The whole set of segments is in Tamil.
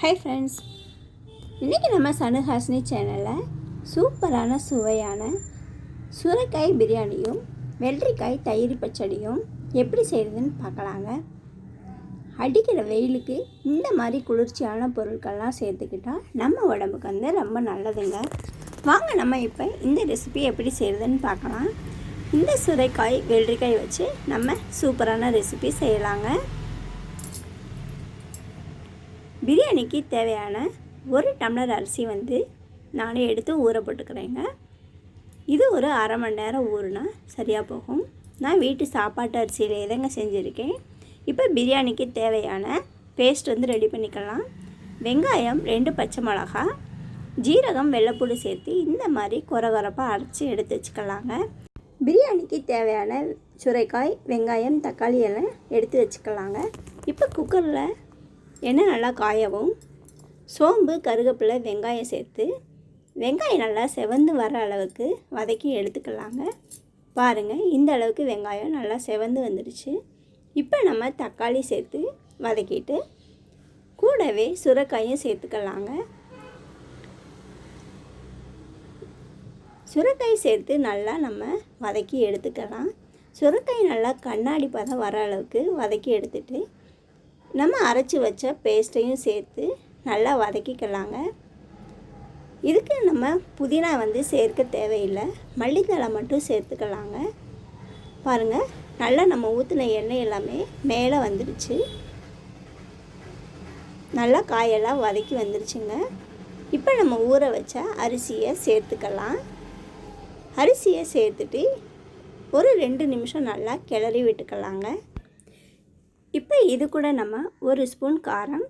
ஹாய் ஃப்ரெண்ட்ஸ் இன்றைக்கி நம்ம சனுஹாசினி சேனலில் சூப்பரான சுவையான சுரைக்காய் பிரியாணியும் வெள்ளரிக்காய் தயிர் பச்சடியும் எப்படி செய்கிறதுன்னு பார்க்கலாங்க. அடிக்கிற வெயிலுக்கு இந்த மாதிரி குளிர்ச்சியான பொருட்கள்லாம் சேர்த்துக்கிட்டால் நம்ம உடம்புக்கு வந்து ரொம்ப நல்லதுங்க. வாங்க நம்ம இப்போ இந்த ரெசிபி எப்படி செய்கிறதுன்னு பார்க்கலாம். இந்த சுரைக்காய் வெள்ளரிக்காய் வச்சு நம்ம சூப்பரான ரெசிபி செய்யலாங்க. பிரியாணிக்கு தேவையான ஒரு டம்ளர் அரிசி வந்து நானே எடுத்து ஊற போட்டுக்கிறேங்க. இது ஒரு அரை மணி நேரம் ஊறுனா சரியாக போகும். நான் வீட்டு சாப்பாட்டு அரிசியில் எதங்க செஞ்சுருக்கேன். இப்போ பிரியாணிக்கு தேவையான பேஸ்ட் வந்து ரெடி பண்ணிக்கலாம். வெங்காயம் ரெண்டு பச்சை மிளகா ஜீரகம் வெள்ளைப்பூடு சேர்த்து இந்த மாதிரி கொரகொரப்பாக அரைச்சி எடுத்து வச்சுக்கலாங்க. பிரியாணிக்கு தேவையான சுரைக்காய் வெங்காயம் தக்காளி எல்லாம் எடுத்து வச்சுக்கலாங்க. இப்போ குக்கரில் எண்ணெய் நல்லா காயவும். சோம்பு கருவேப்பிலை வெங்காயம் சேர்த்து வெங்காயம் நல்லா செவந்து வர அளவுக்கு வதக்கி எடுத்துக்கலாங்க. பாருங்கள் இந்த அளவுக்கு வெங்காயம் நல்லா செவந்து வந்துடுச்சு. இப்போ நம்ம தக்காளி சேர்த்து வதக்கிட்டு கூடவே சுரக்காயும் சேர்த்துக்கலாங்க. சுரக்காய் சேர்த்து நல்லா நம்ம வதக்கி எடுத்துக்கலாம். சுரக்காய் நல்லா கண்ணாடி பதம் வர அளவுக்கு வதக்கி எடுத்துட்டு நம்ம அரைச்சி வச்ச பேஸ்ட்டையும் சேர்த்து நல்லா வதக்கிக்கலாங்க. இதுக்கு நம்ம புதினா வந்து சேர்க்க தேவையில்லை. மல்லித்தலை மட்டும் சேர்த்துக்கலாங்க. பாருங்கள் நல்லா நம்ம ஊற்றின எண்ணெய் எல்லாமே மேலே வந்துடுச்சு. நல்லா காயெல்லாம் வதக்கி வந்துருச்சுங்க. இப்போ நம்ம ஊற வச்ச அரிசியை சேர்த்துக்கலாம். அரிசியை சேர்த்துட்டு ஒரு ரெண்டு நிமிஷம் நல்லா கிளறி விட்டுக்கலாங்க. இப்போ இது கூட நம்ம ஒரு ஸ்பூன் காரம்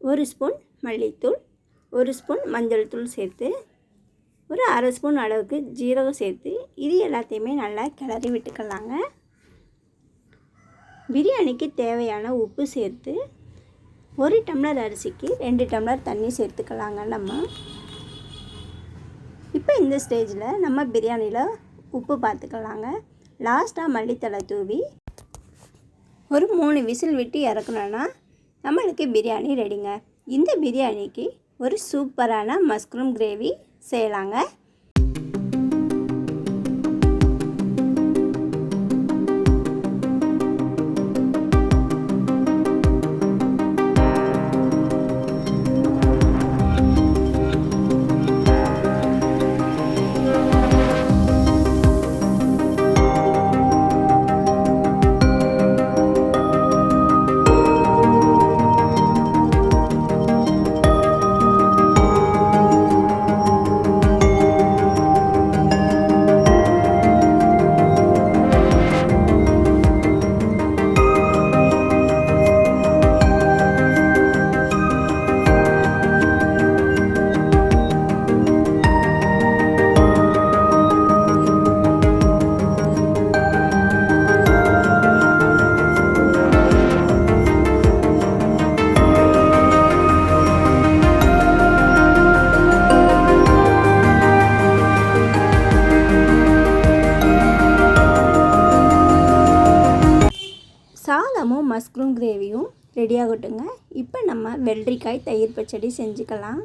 ஒரு ஸ்பூன் மல்லித்தூள் ஒரு ஸ்பூன் மஞ்சள் தூள் சேர்த்து ஒரு அரை ஸ்பூன் அளவுக்கு ஜீரகம் சேர்த்து இது எல்லாத்தையுமே நல்லா கிளறி விட்டுக்கலாங்க. பிரியாணிக்கு தேவையான உப்பு சேர்த்து ஒரு டம்ளர் அரிசிக்கு ரெண்டு டம்ளர் தண்ணி சேர்த்துக்கலாங்க நம்ம. இப்போ இந்த ஸ்டேஜில் நம்ம பிரியாணியில் உப்பு பார்த்துக்கலாங்க. லாஸ்ட்டாக மல்லித்தலை தூவி ஒரு மூணு விசில் விட்டு இறக்கணுன்னா நம்மளுக்கு பிரியாணி ரெடிங்க. இந்த பிரியாணிக்கு ஒரு சூப்பரான மஸ்க்ரூம் கிரேவி செய்யலாங்க. சாதமும் மஸ்க்ரூம் கிரேவியும் ரெடி ஆகட்டுங்க இப்போ நம்ம வெள்ளரிக்காய் தயிர் பச்சடி செஞ்சுக்கலாம்.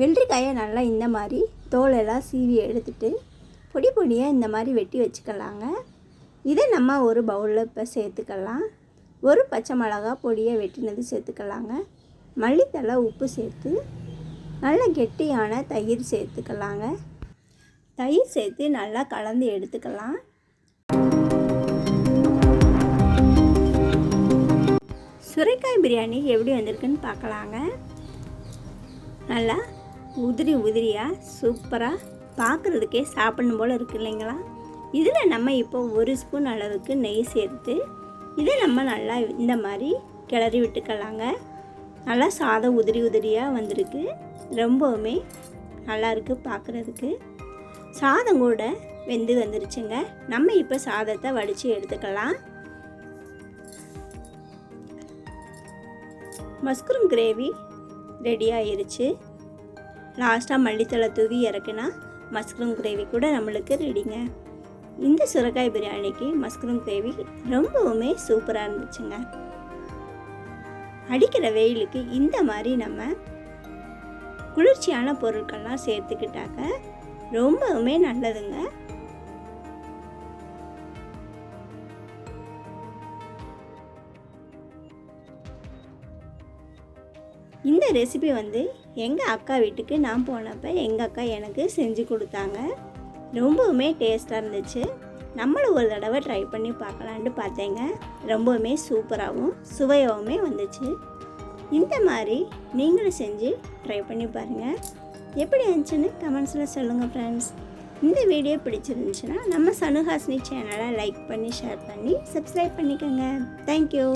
வெள்ளரிக்காயை நல்லா இந்த மாதிரி தோலெல்லாம் சீவி எடுத்துட்டு பொடி பொடியாக இந்த மாதிரி வெட்டி வச்சுக்கலாங்க. இதை நம்ம ஒரு பவுலில் இப்போ சேர்த்துக்கலாம். ஒரு பச்சை மிளகா பொடியை வெட்டினது சேர்த்துக்கலாங்க. மல்லித்தலை உப்பு சேர்த்து நல்ல கெட்டியான தயிர் சேர்த்துக்கலாங்க. தயிர் சேர்த்து நல்லா கலந்து எடுத்துக்கலாம். பிரியாணி எப்படி வந்திருக்குன்னு பார்க்கலாங்க. நல்லா உதிரி உதிரியாக சூப்பராக பார்க்குறதுக்கே சாப்பிடணும் போல் இருக்கு இல்லைங்களா? இதில் நம்ம இப்போ ஒரு ஸ்பூன் அளவுக்கு நெய் சேர்த்து இதை நம்ம நல்லா இந்த மாதிரி கிளறி விட்டுக்கலாங்க. நல்லா சாதம் உதிரி உதிரியாக வந்திருக்கு. ரொம்பவுமே நல்லாயிருக்கு பார்க்குறதுக்கு. சாதம் கூட வெந்து வந்துருச்சுங்க. நம்ம இப்போ சாதத்தை வடித்து எடுத்துக்கலாம். மஸ்க்ரூம் கிரேவி ரெடி ஆயிருச்சு. லாஸ்ட்டாக மல்லித்தலை தூவி இறக்குனா மஸ்க்ரூம் கிரேவி கூட நம்மளுக்கு ரெடிங்க இந்த சுரக்காய் பிரியாணிக்கு மஸ்க்ரூம் கிரேவி ரொம்பவுமே சூப்பராக இருந்துச்சுங்க. அடிக்கிற வெயிலுக்கு இந்த மாதிரி நம்ம குளிர்ச்சியான பொருட்கள்லாம் சேர்த்துக்கிட்டாக்க ரொம்பவுமே நல்லதுங்க. ரெசிபி வந்து எங்கள் அக்கா வீட்டுக்கு நான் போனப்போ எங்கள் அக்கா எனக்கு செஞ்சு கொடுத்தாங்க. ரொம்பவுமே டேஸ்ட்டாக இருந்துச்சு. நம்மளும் ஒரு தடவை ட்ரை பண்ணி பார்க்கலான்ட்டு பார்த்தேங்க. ரொம்பவுமே சூப்பராகவும் சுவையாகவுமே வந்துச்சு. இந்த மாதிரி நீங்களும் செஞ்சு ட்ரை பண்ணி பாருங்கள் எப்படி இருந்துச்சுன்னு கமெண்ட்ஸில் சொல்லுங்கள் ஃப்ரெண்ட்ஸ் இந்த வீடியோ பிடிச்சிருந்துச்சுன்னா நம்ம சனுஹாசினி சேனலை லைக் பண்ணி ஷேர் பண்ணி சப்ஸ்கிரைப் பண்ணிக்கோங்க. தேங்க்யூ